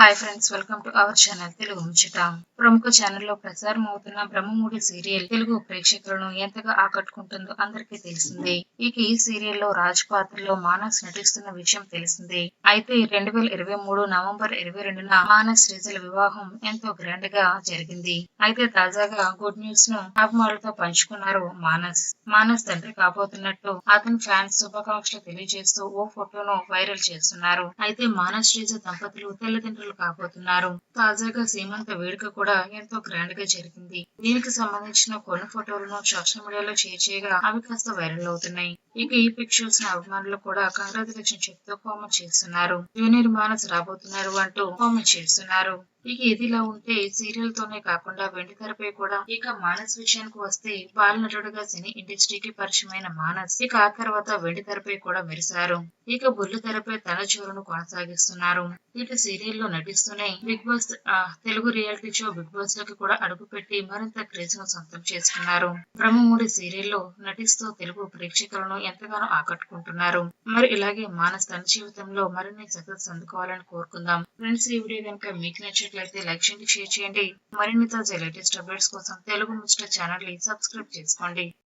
Hi friends welcome to our channel Telugu Muchata ప్రముఖ ఛానల్లో ప్రసారం అవుతున్న బ్రహ్మముడి సీరియల్ తెలుగు ప్రేక్షకులను ఎంతగా ఆకట్టుకుంటుందో అందరికీ తెలిసిందే. ఇక ఈ సీరియల్లో రాజ్ పాత్రలో మానస్ నటిస్తున్న విషయం తెలిసిందే. అయితే రెండు వేల ఇరవై మూడు నవంబర్ ఇరవై రెండున మానస్ శ్రీజల వివాహం ఎంతో గ్రాండ్గా జరిగింది. అయితే తాజాగా గుడ్ న్యూస్ను అభిమానులతో పంచుకున్నారు మానస్. మానస్ తండ్రి కాబోతున్నట్టు అతని ఫ్యాన్స్ శుభాకాంక్షలు తెలియజేస్తూ ఓ ఫోటోను వైరల్ చేస్తున్నారు. అయితే మానస్ శ్రీజ దంపతులు తల్లిదండ్రులు కాబోతున్నారు. తాజాగా సీమంత వేడుక కూడా ఎంతో గ్రాండ్గా జరిగింది. దీనికి సంబంధించిన కొన్ని ఫోటోలను సోషల్ మీడియాలో షేర్ చేయగా అవి కాస్త వైరల్ అవుతున్నాయి. ఇక ఈ పిక్చర్స్ని అభిమానులు కూడా కంగ్రాచులేషన్ చెప్తూ కామెంట్ చేస్తున్నారు. జూనియర్ మానస్ రాబోతున్నారు అంటూ కామెంట్ చేస్తున్నారు. ఇక ఇదిలా ఉంటే సీరియల్ తోనే కాకుండా వెండి తెరపై కూడా ఇక మానస్ విషయానికి వస్తే బాలనటుడుగా సినీ ఇండస్ట్రీకి పరిచయమైన మానస్ ఇక ఆ తర్వాత వెండి తెరపై కూడా మెరిశారు ఇక బుల్లి తెరపై తన చోరును కొనసాగిస్తున్నారు. ఇక సీరియల్లో నటిస్తూనే big boss Telugu reality show big బాస్లోకి కూడా అడుగుపెట్టి మరింత క్రేజ్ను సొంతం చేసుకున్నారు. బ్రహ్మముడి సీరియల్లో నటిస్తూ తెలుగు ప్రేక్షకులను ఎంతగానో ఆకట్టుకుంటున్నారు. మరి ఇలాగే మానస్ తన జీవితంలో మరిన్ని సక్సెస్ అందుకోవాలని కోరుకుందాం. ఫ్రెండ్స్ ఈ వీడియో కనుక మీకు నచ్చినట్లయితే లైక్ చేయండి షేర్ చేయండి. మరిన్ని తాజా లేటెస్ట్ అప్డేట్స్ కోసం తెలుగు ముచ్చట ఛానల్ని సబ్స్క్రైబ్ చేసుకోండి.